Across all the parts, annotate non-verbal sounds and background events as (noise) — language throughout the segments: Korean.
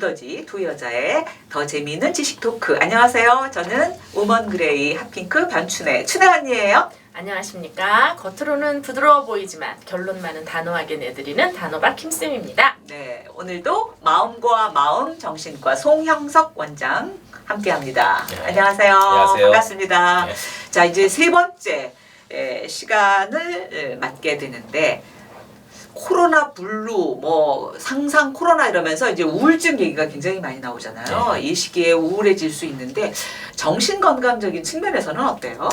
두더지 두 여자의 더 재미있는 지식 토크. 안녕하세요. 저는 우먼 그레이 핫핑크 변춘의 춘혜 언니예요. 안녕하십니까. 겉으로는 부드러워 보이지만 결론만은 단호하게 내드리는 단호박 김쌤입니다. 네, 오늘도 마음과 마음 정신과 송형석 원장 함께합니다. 네. 안녕하세요. 안녕하세요. 반갑습니다. 네. 자, 이제 세 번째 에, 시간을 에, 맞게 되는데 코로나 블루, 뭐 상상 코로나 이러면서 이제 우울증 얘기가 굉장히 많이 나오잖아요. 네. 이 시기에 우울해질 수 있는데 정신 건강적인 측면에서는 어때요?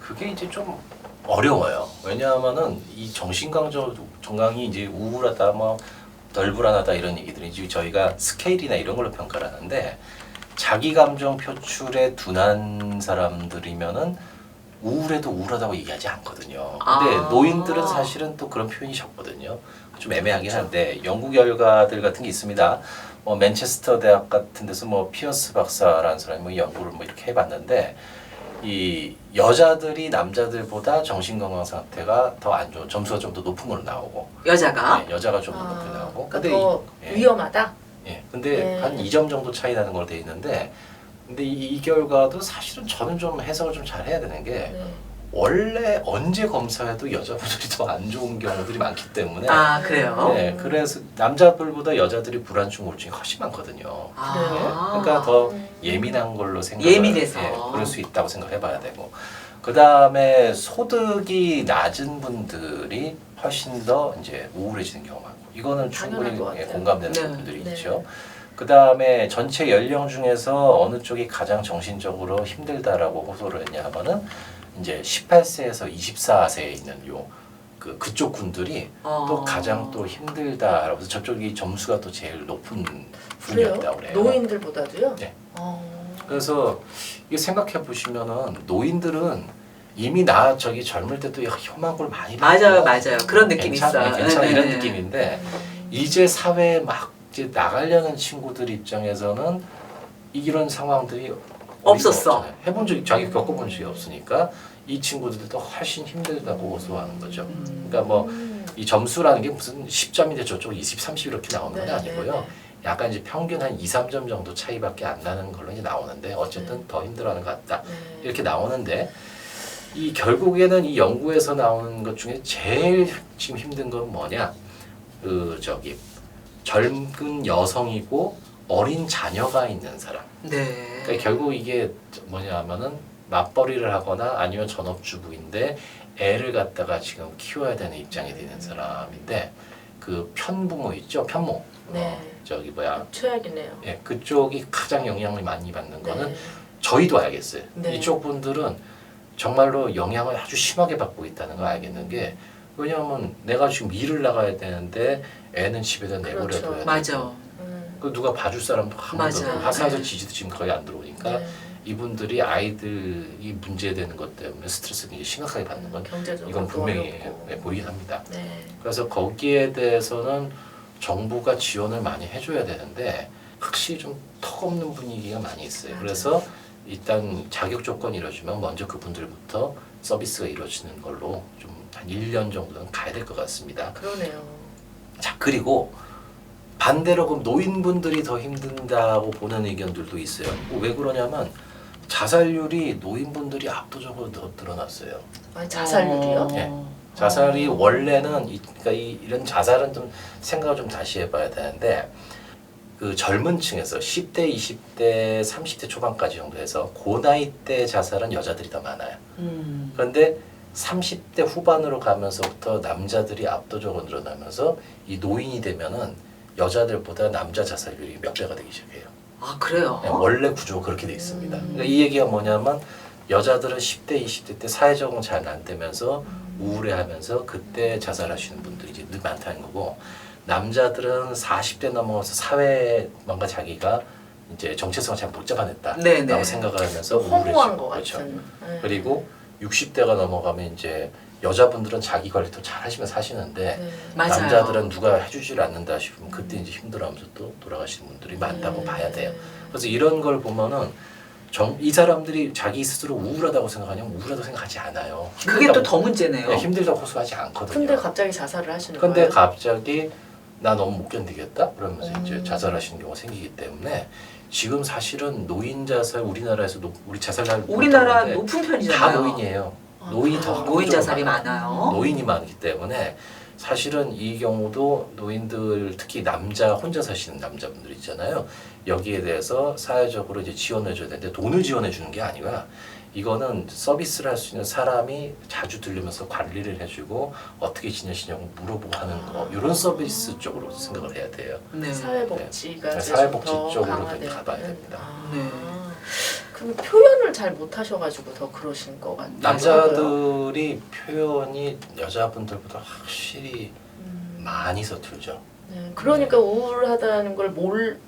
그게 이제 좀 어려워요. 왜냐하면은 이 정신건강 건강이 이제 우울하다, 뭐 덜불안하다 이런 얘기들이 이제 저희가 스케일이나 이런 걸로 평가를 하는데 자기 감정 표출에 둔한 사람들이면은 우울해도 우울하다고 얘기하지 않거든요. 근데 아. 노인들은 사실은 또 그런 표현이 적거든요. 좀 애매하긴. 한데 연구 결과들 같은 게 있습니다. 뭐 맨체스터 대학 같은 데서 뭐 피어스 박사라는 사람이 뭐 연구를 뭐 이렇게 해봤는데 이 여자들이 남자들보다 정신 건강 상태가 더 안 좋은 점수가 좀 더 높은 걸로 나오고 여자가 네, 여자가 좀 더 높게 나오고 그러니까 근데 더 이, 예, 위험하다. 예, 근데 네. 한 2점 정도 차이 나는 걸로 돼 있는데 근데 이, 이 결과도 사실은 저는 좀 해석을 좀 잘 해야 되는 게 네. 원래 언제 검사해도 여자분들이 더 안 좋은 경우들이 많기 때문에 아 그래요? 네, 그래서 남자들보다 여자들이 불안증 우울증이 훨씬 많거든요. 아. 그러니까 더 음. 예민한 걸로 생각 예민해서. 그럴 수 있다고 생각해봐야 되고 그 다음에 소득이 낮은 분들이 훨씬 더 이제 우울해지는 경우가 많고 이거는 충분히 것 예, 같아요. 공감되는 네. 부분들이 네. 있죠. 그 다음에 전체 연령 중에서 어느 쪽이 가장 정신적으로 힘들다라고 호소를 했냐 하면은 이제 18세에서 24세에 있는 요 그 그쪽 군들이 어. 또 가장 또 힘들다라고 해서 저쪽이 점수가 또 제일 높은 그래요? 분이었다 그래요. 노인들보다도요? 네. 어. 그래서 이게 생각해 보시면은 노인들은 이미 나 저기 젊을 때도 험한 걸 많이 맞아요, 맞아요. 그런 느낌 괜찮아, 있어요. 괜찮아 네, 이런 네. 느낌인데 음. 이제 사회에 막 이제 나가려는 친구들 입장에서는 이런 상황들이 없었어. 없잖아요. 해본 적이 자기 겪어본 적이 없으니까 이 친구들도 훨씬 힘들다고 호소하는 거죠. 음. 그러니까 뭐 음. 이 점수라는 게 무슨 10점인데 저쪽 20, 30 이렇게 나오는 건 네, 아니고요. 네, 네. 약간 이제 평균 한 2, 3점 정도 차이밖에 안 나는 걸로 이제 나오는데 어쨌든 네. 더 힘들어하는 것 같다. 네. 이렇게 나오는데 이 결국에는 이 연구에서 나오는 것 중에 제일 지금 힘든 건 뭐냐? 그 저기 젊은 여성이고 어린 자녀가 있는 사람. 네. 그러니까 결국 이게 뭐냐면은 맞벌이를 하거나 아니면 전업주부인데 애를 갖다가 지금 키워야 되는 입장이 되는 사람인데 그 편부모 있죠 편모 네. 어, 저기 뭐야 최악이네요. 예 그쪽이 가장 영향을 많이 받는 거는 네. 저희도 알겠어요 네. 이쪽 분들은 정말로 영향을 아주 심하게 받고 있다는 걸 알겠는 게 왜냐하면 내가 지금 일을 나가야 되는데 애는 집에다 내버려둬야 그렇죠. 돼 맞아. 음. 그 누가 봐줄 사람도 한 번도. 없고 하사도 네. 지지도 지금 거의 안 들어오니까 네. 이분들이 아이들이 문제되는 것 때문에 스트레스 굉장히 심각하게 받는 건 경제적으로 이건 분명히 어렵고. 네, 보이긴 합니다. 네. 그래서 거기에 대해서는 정부가 지원을 많이 해줘야 되는데 확실히 좀 턱없는 분위기가 많이 있어요. 맞아요. 그래서 일단 자격 조건이 이루어지면 먼저 그분들부터 서비스가 이루어지는 걸로 좀 한 1년 정도는 가야 될 것 같습니다. 그러네요. 자 그리고 반대로 그럼 노인분들이 더 힘든다고 보는 의견들도 있어요. 뭐왜 그러냐면 자살률이 노인분들이 압도적으로 더 늘어났어요. 아니, 자살률이요? 어. 네. 자살이 원래는 이, 그러니까 이, 이런 자살은 좀 생각을 좀 다시 해봐야 되는데 그 젊은 층에서 10대, 20대, 30대 초반까지 정도 해서 그 나이 때 자살은 여자들이 더 많아요. 음. 그런데 30대 후반으로 가면서부터 남자들이 압도적으로 늘어나면서 이 노인이 되면은 여자들보다 남자 자살률이 몇 배가 되기 시작해요. 아 그래요? 네, 원래 구조가 그렇게 돼 있습니다. 음. 그러니까 이 얘기가 뭐냐면 여자들은 10대, 20대 때 사회적으로 잘안 되면서 우울해하면서 그때 자살하시는 분들이 이제 늘 많다는 거고 남자들은 40대 넘어서 사회에 뭔가 자기가 이제 정체성을 잘 못 잡아냈다라고 네네. 생각을 하면서 허무한 것 그렇죠. 같은. 네. 그리고 60대가 넘어가면 이제 여자분들은 자기 관리 더잘 하시면서 사시는데 네. 남자들은 누가 해주질 않는다 싶으면 그때 이제 힘들어하면서 또 돌아가시는 분들이 많다고 네. 봐야 돼요. 그래서 이런 걸 보면은 정, 이 사람들이 자기 스스로 우울하다고 생각하냐면 우울하다고 생각하지 않아요. 그게 또 더 문제네요. 네, 힘들다고 호소하지 않거든요. 근데 갑자기 자살을 하시는 근데 거예요? 갑자기 나 너무 못 견디겠다 그러면서 이제 음. 자살하시는 경우가 생기기 때문에 지금 사실은 노인 자살 우리나라에서 노, 우리 자살 날 우리나라 높은 높은 다 편이잖아요. 노인이에요. 노인이 더 아, 노인 자살이 많아요. 노인이 많기 때문에 사실은 이 경우도 노인들 특히 남자 혼자 사시는 남자분들 있잖아요. 여기에 대해서 사회적으로 이제 지원해 줘야 되는데 돈을 지원해 주는 게 아니라 이거는 서비스를 할 수 있는 사람이 자주 들리면서 관리를 해주고 어떻게 지내시냐고 물어보고 하는 거 이런 서비스 쪽으로 생각을 해야 돼요. 네. 사회복지가 네, 사회복지 쪽으로. 가봐야 됩니다. 아, 네. 그럼 표현을 잘 못하셔가지고 더 그러신 것 같아요. 남자들이 표현이 여자분들보다 확실히 음, 많이 서툴죠. 네, 그러니까 우울하다는 걸 몰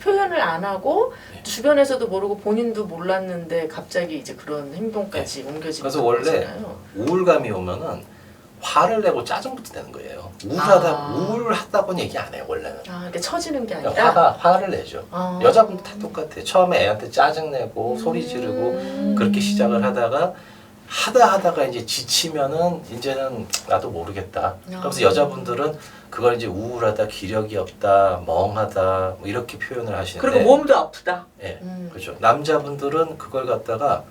표현을 안 하고 네. 주변에서도 모르고 본인도 몰랐는데 갑자기 이제 그런 행동까지 옮겨지는 네. 그래서 원래 거잖아요. 우울감이 오면은 화를 내고 짜증부터 내는 거예요. 우울하다 아. 우울하다고는 얘기 안 해요 원래는. 아, 이렇게 처지는 게 아니라 화가 화를 내죠. 아. 여자분도 다 똑같아. 처음에 애한테 짜증 내고 소리 지르고 음. 그렇게 시작을 하다가 하다 하다가 이제 지치면은 이제는 나도 모르겠다. 그래서 아. 여자분들은 그걸 이제 우울하다, 기력이 없다, 멍하다 뭐 이렇게 표현을 하시는데 그리고 몸도 아프다. 예, 음. 그렇죠. 남자분들은 그걸 갖다가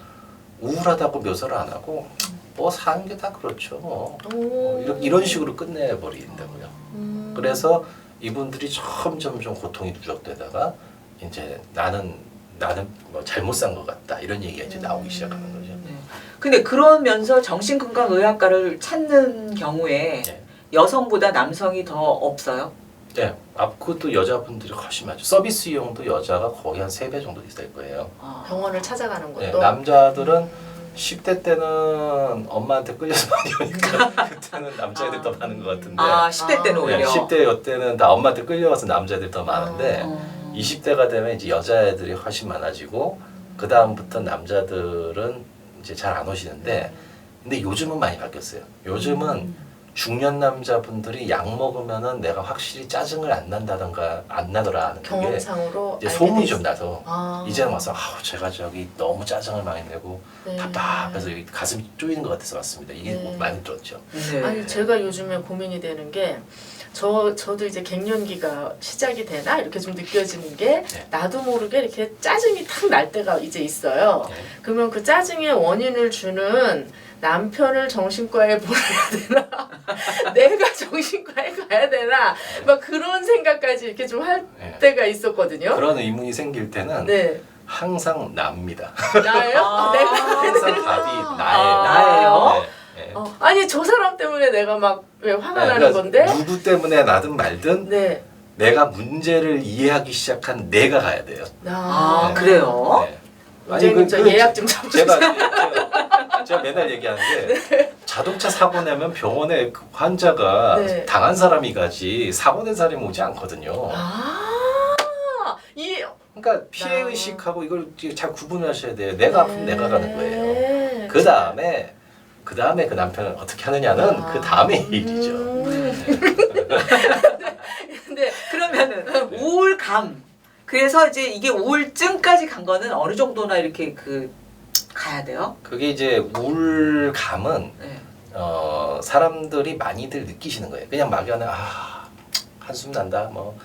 우울하다고 묘사를 안 하고 뭐 사는 게 다 그렇죠. 뭐 오. 이런, 이런 식으로 끝내버린다고요. 음. 그래서 이분들이 점점 좀 고통이 누적되다가 이제 나는 나는 뭐 잘못 산 것 같다 이런 얘기가 이제 나오기 시작하는 거죠. 네. 근데 그러면서 정신건강의학과를 찾는 경우에 네. 여성보다 남성이 더 없어요? 네, 아 그것도 여자분들이 훨씬 많죠. 서비스 이용도 여자가 거의 한 세 배 정도 있을 거예요. 아. 병원을 찾아가는 것도 네, 남자들은 10대 때는 엄마한테 끌려서 많이 오니까 그때는 남자애들 더 많은 것 같은데 아, 10대 때는 아. 네, 오히려. 10대 때는 다 엄마한테 끌려와서 남자애들이 더 많은데 어. 20대가 되면 이제 여자애들이 훨씬 많아지고 그 다음부터 남자들은 이제 잘 안 오시는데 근데 요즘은 많이 바뀌었어요. 요즘은 음. 중년 남자분들이 약 먹으면은 내가 확실히 짜증을 안 난다던가 안 나더라 하는 게 경험상으로 이제 알게 소문이 됐- 좀 나서 아. 이제는 와서 아우 제가 저기 너무 짜증을 많이 내고 네. 답답해서 여기 가슴이 쪼이는 것 같아서 왔습니다. 이게 네. 뭐 많이 들었죠. 네. 아니 제가 요즘에 고민이 되는 게 저 저도 이제 갱년기가 시작이 되나 이렇게 좀 느껴지는 게 네. 나도 모르게 이렇게 짜증이 탁 날 때가 이제 있어요. 네. 그러면 그 짜증의 원인을 주는 남편을 정신과에 보내야 되나 (laughs) 내가 정신과에 가야 되나 막 그런 생각까지 이렇게 좀 할 네. 때가 있었거든요. 그런 의문이 생길 때는 네 항상 납니다. 나예요? 아. 내가 항상 답이 나예요. 아, 나예요? 네, 네. 어, 아니 저 사람 때문에 내가 막 왜 화가 네, 나는 그래서 건데 누구 때문에 나든 말든 네. 내가 문제를 이해하기 시작한 내가 가야 돼요. 아, 네. 그래요? 네. 원장님 저 예약 좀 잡으세요. 제가, 제가 제가 맨날 얘기하는 게 자동차 사고 내면 병원에 그 환자가 네. 당한 사람이 가지 사고 낸 사람이 오지 않거든요. 아, 이 그러니까 피해 아. 의식하고 이걸 잘 구분하셔야 돼요. 내가 아프면 네. 내가 가는 거예요. 그 다음에 그 다음에 그 남편을 어떻게 하느냐는 아. 그 다음의 일이죠. 음. 근데 그러면은 우울감. 그래서 이제 이게 우울증까지 간 거는 어느 정도나 이렇게 그 가야 돼요? 그게 이제 우울감은 네. 어, 사람들이 많이들 느끼시는 거예요. 그냥 막연히 아 한숨 난다 뭐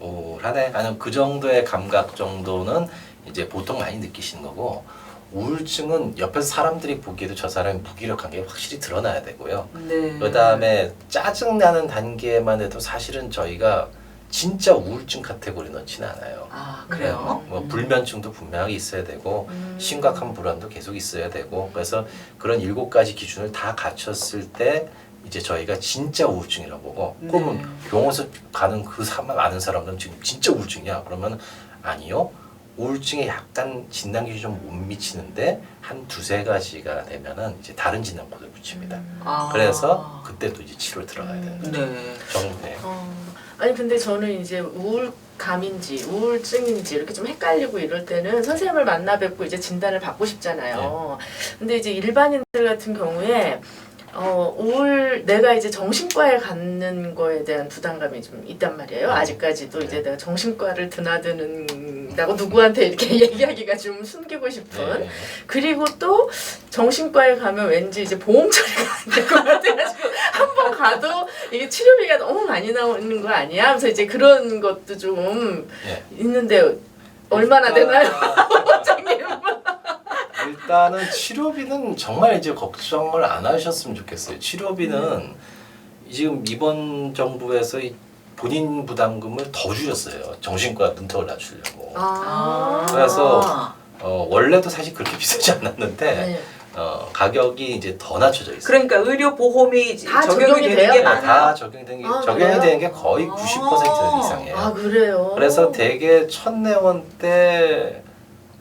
우울하네 아니면 그 정도의 감각 정도는 이제 보통 많이 느끼시는 거고 우울증은 옆에서 사람들이 보기에도 저 사람이 무기력한 게 확실히 드러나야 되고요. 네. 그 다음에 짜증 나는 단계만 해도 사실은 저희가 진짜 우울증 카테고리 넣지는 않아요. 아 그래요? 뭐 불면증도 분명하게 있어야 되고 음. 심각한 불안도 계속 있어야 되고 그래서 그런 일곱 가지 기준을 다 갖췄을 때 이제 저희가 진짜 우울증이라고 보고 네. 그러면 병원에서 가는 그 사, 많은 사람들은 지금 진짜 우울증이야 그러면 아니요 우울증에 약간 진단 기준이 좀 못 미치는데 한 두세 가지가 되면은 이제 다른 진단 코드를 붙입니다 아. 그래서 그때 또 이제 치료 들어가야 되는 거죠 네. 정네 어, 아니 근데 저는 이제 우울감인지 우울증인지 이렇게 좀 헷갈리고 이럴 때는 선생님을 만나 뵙고 이제 진단을 받고 싶잖아요. 근데 이제 일반인들 같은 경우에 어, 우울 내가 이제 정신과에 가는 거에 대한 부담감이 좀 있단 말이에요. 아, 아직까지도 네. 이제 내가 정신과를 드나드는다고 누구한테 이렇게 (laughs) 얘기하기가 좀 숨기고 싶은. 네. 그리고 또 정신과에 가면 왠지 이제 보험 처리가 안 될 것 같아가지고 (laughs) 한 번 가도 이게 치료비가 너무 많이 나오는 거 아니야? 하면서 이제 그런 것도 좀 예. 있는데 얼마나 되나요, 일단- (laughs) 원장님? 일단은 치료비는 정말 이제 걱정을 안 하셨으면 좋겠어요. 치료비는 지금 이번 정부에서 이 본인 부담금을 더 줄였어요. 정신과 눈턱을 낮추려고. 아, 그래서 어, 원래도 사실 그렇게 (laughs) 비싸지 않았는데 네. 어, 가격이 이제 더 낮춰져 있어요. 그러니까 의료 보험이 다 적용이 적용이 되는 돼요? 게 네, 많아요. 다 적용된 게 아, 적용이 그래요? 되는 게 거의 아. 90% 이상이에요. 아 그래요. 그래서 대개 천내원 때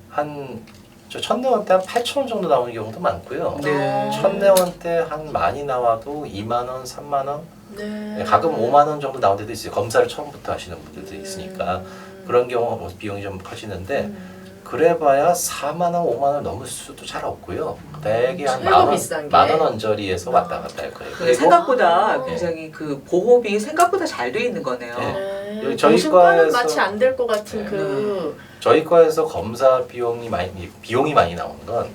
한 저 천내원 때 한 8천 원 정도 나오는 경우도 많고요. 네. 천내원 때 한 많이 나와도 2만 원, 3만 원, 네. 네, 가끔 5만 원 정도 나온 데도 있어요. 검사를 처음부터 하시는 분들도 있으니까 음. 그런 경우 비용이 좀 커지는데 음. 그래봐야 4만 원, 5만 원 넘을 수도 잘 없고요. 대개 한만 비싼 원, 게. 만원 언저리에서 왔다 갔다 할 거예요. 그 그리고 생각보다 아. 굉장히 그 보험이 생각보다 잘 돼 있는 거네요. 네. 저희 정신과는 마치 안 될 것 같은 네. 그 저희 과에서 검사 비용이 많이 비용이 많이 나오는 건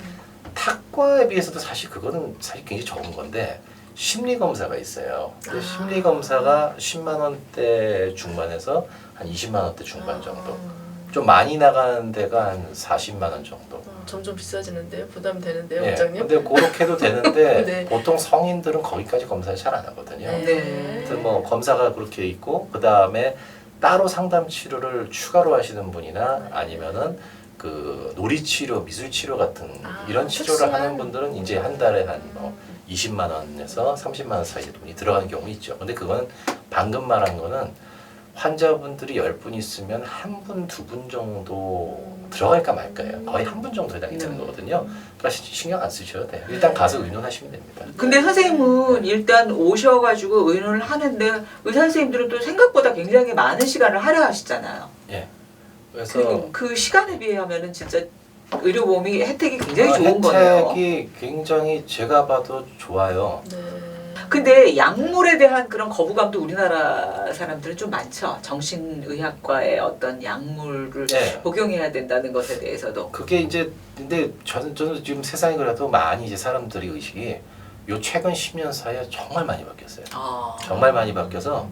탁과에 비해서도 사실 그거는 사실 굉장히 적은 건데 심리 검사가 있어요. 그 아. 심리 검사가 10만 원대 중반에서 한 20만 원대 중반 정도. 아. 좀 많이 나가는 데가 한 40만 원 정도. 어, 점점 비싸지는데요. 부담 되는데요, 예. 원장님. 근데 그렇게 해도 되는데 (laughs) 네. 보통 성인들은 거기까지 검사를 잘 안 하거든요. 네. 하여튼 뭐 검사가 그렇게 있고 그 다음에 따로 상담 치료를 추가로 하시는 분이나 아니면은 그 놀이 치료, 미술 치료 같은 아, 이런 치료를 특수한. 하는 분들은 이제 한 달에 한뭐 20만 원에서 30만 원 사이 돈이 들어가는 경우 있죠. 근데 그건 방금 말한 거는 환자분들이 10분 있으면 한 분, 두 분 정도 들어갈까 말까요. 거의 한 분 정도 해당이 되는 음. 거거든요. 그러니까 시- 신경 안 쓰셔도 돼요. 일단 가서 의논하시면 됩니다. 근데 선생님은 일단 오셔가지고 의논을 하는데 의사 선생님들은 또 생각보다 굉장히 많은 시간을 할애하시잖아요. 예. 그래서 그, 그 시간에 비하면은 진짜 의료보험이 혜택이 굉장히 어, 좋은 거네요. 혜택이 굉장히 제가 봐도 좋아요. 네. 근데 약물에 대한 그런 거부감도 우리나라 사람들은 좀 많죠. 정신의학과의 어떤 약물을 네. 복용해야 된다는 것에 대해서도. 그게 이제 근데 저는 저는 지금 세상이 그래도 많이 이제 사람들이 의식이 요 최근 10년 사이에 정말 많이 바뀌었어요. 아. 정말 많이 바뀌어서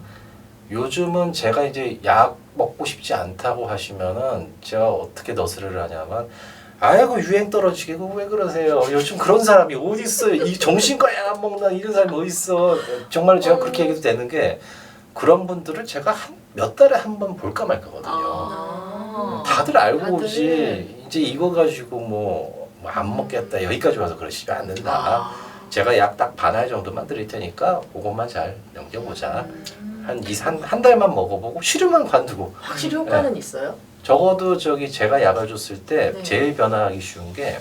요즘은 제가 이제 약 먹고 싶지 않다고 하시면은 제가 어떻게 너스를 하냐면 아이고 유행 떨어지게 그거 왜 그러세요? 요즘 그런 사람이 어디 있어요? 이 정신과 약 안 먹는 이런 사람이 어디 있어? 정말 제가 그렇게 얘기도 되는 게 그런 분들을 제가 한, 몇 달에 한 번 볼까 말까거든요. 아. 다들 알고 다들. 오지 이제 이거 가지고 뭐 안 먹겠다 여기까지 와서 그러시면 안 된다. 아. 제가 약 딱 반알 정도만 드릴 테니까 그것만 잘 넘겨보자. 음. 한 이 한 한 달만 먹어보고 싫으면 관두고 확실히 효과는 있어요? 적어도 저기 제가 약을 줬을 때 네. 제일 변화하기 쉬운 게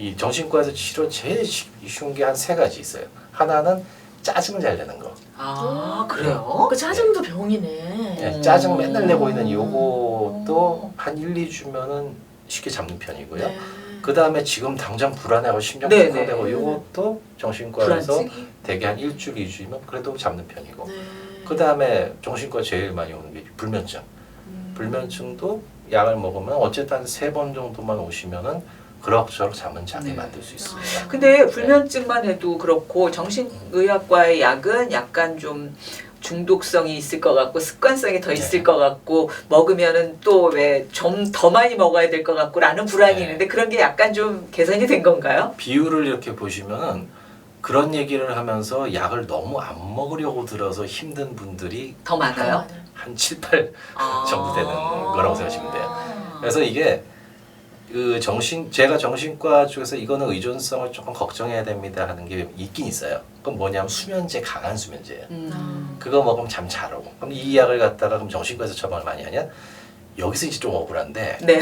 이 정신과에서 치료 제일 쉬- 쉬운 게 한 세 가지 있어요. 하나는 짜증 잘 내는 거. 아 그래요? 그 짜증도 병이네. 예, 음. 짜증 맨날 내고 있는 요것도 한 1, 2주면은 쉽게 잡는 편이고요. 네. 그 다음에 지금 당장 불안해하고 심장 네, 쿵쿵대고 네. 요것도 정신과에서 불안증이. 대개 한 일주일, 이주이면 그래도 잡는 편이고. 네. 그 다음에 정신과 제일 많이 오는 게 불면증. 음. 불면증도 약을 먹으면 어쨌든 세번 정도만 오시면은 그럭저럭 잠은 자게 네. 만들 수 있습니다. 근데 불면증만 해도 그렇고 정신의학과의 약은 약간 좀 중독성이 있을 것 같고 습관성이 더 있을 네. 것 같고 먹으면은 또 왜 좀 더 많이 먹어야 될 것 같고라는 불안이 네. 있는데 그런 게 약간 좀 개선이 된 건가요? 비율을 이렇게 보시면은 그런 얘기를 하면서 약을 너무 안 먹으려고 들어서 힘든 분들이 더 많아요? 한 7, 8 아. 정도 되는 거라고 생각하시면 돼요. 그래서 이게 그 정신 제가 정신과 쪽에서 이거는 의존성을 조금 걱정해야 됩니다 하는 게 있긴 있어요. 그건 뭐냐면 수면제 강한 수면제예요. 음. 그거 먹으면 잠 잘 오고. 그럼 이 약을 갖다가 그럼 정신과에서 처방을 많이 하냐? 여기서 이제 좀 억울한데 네.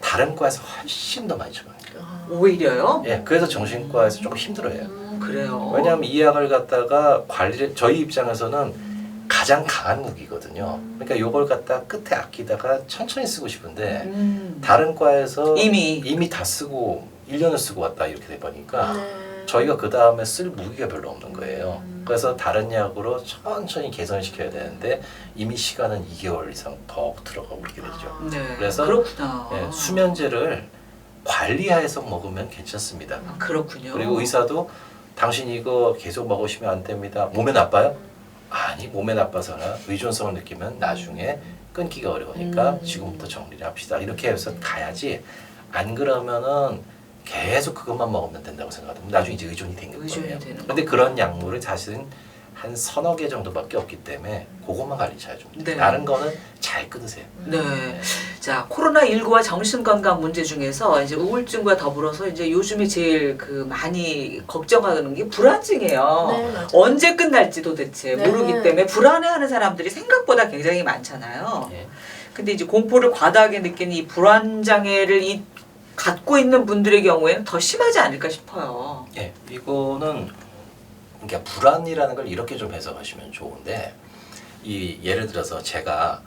다른 과에서 훨씬 더 많이 처방해요. 아. 오히려요? 예, 그래서 정신과에서 조금 힘들어요. 음. 그래요. 왜냐하면 이 약을 갖다가 관리를 저희 입장에서는 가장 강한 무기거든요. 그러니까 요걸 갖다 끝에 아끼다가 천천히 쓰고 싶은데 음. 다른 과에서 이미 이미 다 쓰고 1년을 쓰고 왔다 이렇게 돼 보니까 네. 저희가 그 다음에 쓸 무기가 별로 없는 거예요. 음. 그래서 다른 약으로 천천히 개선시켜야 되는데 이미 시간은 2개월 이상 더 들어가고 그렇게 되죠. 아. 네. 그래서 그렇구나. 예, 수면제를 관리하에서 먹으면 괜찮습니다. 아, 그렇군요. 그리고 의사도 당신 이거 계속 먹으시면 안 됩니다. 몸에 나빠요? 아니 몸에 나빠서나 의존성을 느끼면 나중에 끊기가 어려우니까 음. 지금부터 정리를 합시다. 이렇게 해서 가야지 안 그러면은 계속 그것만 먹으면 된다고 생각합니다. 나중에 이제 의존이 되는 의존이 거예요. 되는 근데. 그런 약물은 사실은 한 서너 개 정도밖에 없기 때문에 그것만 관리 잘 좀. 네. 다른 거는 잘 끊으세요. 네. 자, 코로나19와 정신건강 문제 중에서 이제 우울증과 더불어서 이제 요즘에 제일 그 많이 걱정하는 게 불안증이에요. 네, 맞아요. 언제 끝날지 도대체 네. 모르기 때문에 불안해하는 사람들이 생각보다 굉장히 많잖아요. 예. 근데 이제 공포를 과다하게 느끼는 이 불안 장애를 이 갖고 있는 분들의 경우에는 더 심하지 않을까 싶어요. 예, 이거는 그러니까 불안이라는 걸 이렇게 좀 해석하시면 좋은데 이 예를 들어서 제가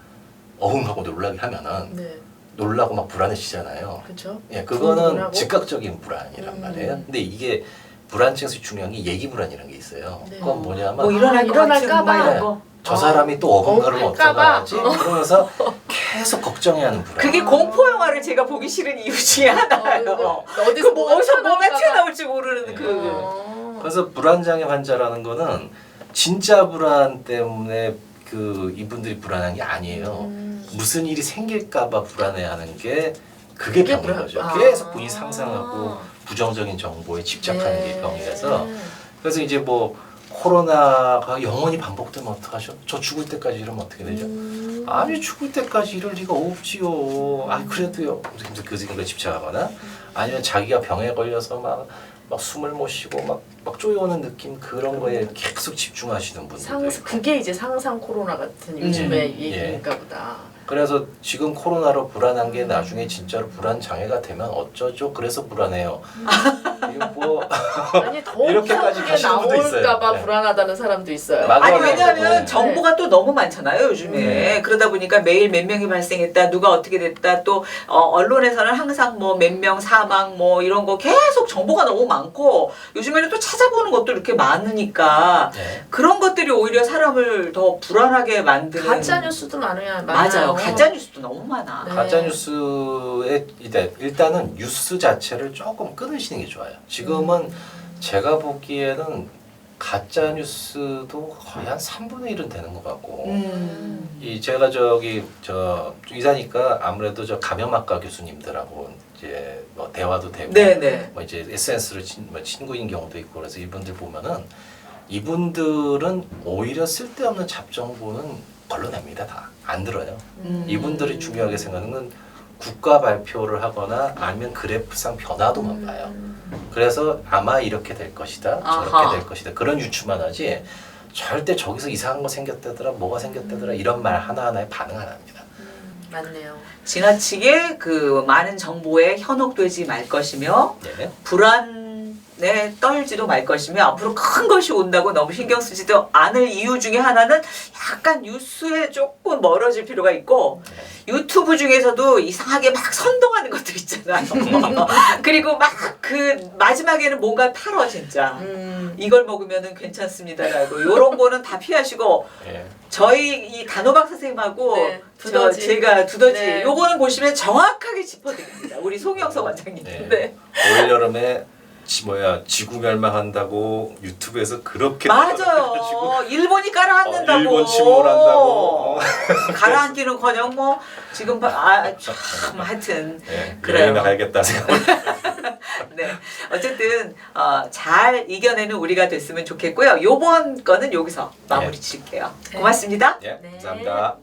어흥하고 놀라게 하면은 네, 놀라고 막 불안해지잖아요. 그렇죠. 예, 그거는 불안하고? 즉각적인 불안이란 음. 말이에요. 근데 이게 불안증에서 중요한 게 예기 불안이라는 게 있어요. 네. 그건 뭐냐면 뭐 일어날 것 일어날까 같은 뭐 봐. 이런 거. 저 사람이 또 어, 어쩌다 할까 하지 그러면서 계속 걱정해하는 불안. 그게 공포 영화를 제가 보기 싫은 이유 중에 하나예요. 어, 어디서 그 뭐 어디서 뭐가 튀어나올까 봐. 튀어나올지 모르는 네. 그. 어. 그래서 불안장애 환자라는 거는 진짜 불안 때문에 그 이분들이 불안한 게 아니에요. 음. 무슨 일이 생길까봐 불안해하는 게 그게 그게 병인 불안- 거죠. 아. 계속 본인 이 상상하고 부정적인 정보에 집착하는 네. 게 병이라서 그래서 이제 뭐 코로나가 영원히 반복되면 어떡하죠? 저 죽을 때까지 이러면 어떻게 되죠? 음. 아니 죽을 때까지 이럴 리가 없지요. 아 그래도요. 이제 그 생각에 집착하거나 아니면 자기가 병에 걸려서 막, 막 숨을 못 쉬고 막, 막 쪼여오는 느낌 그런 거에 계속 집중하시는 분들도 상. 그게 이제 상상 코로나 같은 요즘의 음, 얘기인가 보다. 그래서 지금 코로나로 불안한 게 나중에 진짜로 불안 장애가 되면 어쩌죠? 그래서 불안해요. 이거 뭐 (laughs) 아니 더 이렇게까지 무서운 게 가시는 분도 있어요. 나올까봐 네. 불안하다는 사람도 있어요. 맞아요. 아니 왜냐하면 네. 정보가 또 너무 많잖아요 요즘에 네. 그러다 보니까 매일 몇 명이 발생했다 누가 어떻게 됐다 또 어, 언론에서는 항상 뭐 몇 명 사망 뭐 이런 거 계속 정보가 너무 많고 요즘에는 또 찾아보는 것도 이렇게 많으니까 네. 그런 것들이 오히려 사람을 더 불안하게 만드는 가짜 뉴스도 많아요. 맞아요 가짜 뉴스도 너무 많아 네. 가짜 뉴스에 이제 일단은 뉴스 자체를 조금 끊으시는 게 좋아요. 지금은 음. 제가 보기에는 가짜 뉴스도 거의 한 3분의 1은 되는 것 같고 음. 이 제가 저기 저 의사니까 아무래도 저 감염학과 교수님들하고 이제 뭐 대화도 되고 네네 뭐 이제 SNS로 친, 뭐 친구인 경우도 있고 그래서 이분들 보면은 이분들은 오히려 쓸데없는 잡정보는 걸러냅니다 다 안 들어요. 음. 이분들이 중요하게 생각하는 건 국가 발표를 하거나 아니면 그래프상 변화도만 봐요. 음. 그래서 아마 이렇게 될 것이다, 아하. 저렇게 될 것이다 그런 유추만 하지 절대 저기서 이상한 거 생겼다더라, 뭐가 생겼다더라 이런 말 하나 하나에 반응 안 합니다. 음, 맞네요. 지나치게 그 많은 정보에 현혹되지 말 것이며 네. 불안 에 떨지도 말 것이며 앞으로 큰 것이 온다고 너무 신경 쓰지도 않을 이유 중에 하나는 약간 뉴스에 조금 멀어질 필요가 있고 유튜브 중에서도 이상하게 막 선동하는 것들 있잖아요. (laughs) 그리고 막 그 마지막에는 뭔가 팔어 진짜. 음. 이걸 먹으면은 괜찮습니다라고 요런 거는 다 피하시고 네. 저희 이 단호박 선생님하고 네, 저 두더지. 제가 두더지 네. 요거는 보시면 정확하게 짚어드립니다. 우리 송영석 원장님. 네. 네. 올 여름에 지 뭐야 지구 멸망한다고 유튜브에서 그렇게 맞아요. 일본이 깔아앉는다고. 어, 일본 침몰한다고. 가라앉기는커녕 뭐 지금 봐- 아, 참 하여튼 네, 그래요. 여행 나가야겠다 생각. (laughs) 네 어쨌든 어, 잘 이겨내는 우리가 됐으면 좋겠고요. 요번 거는 여기서 마무리 네. 칠게요. 네. 고맙습니다. 예, 네. 감사합니다.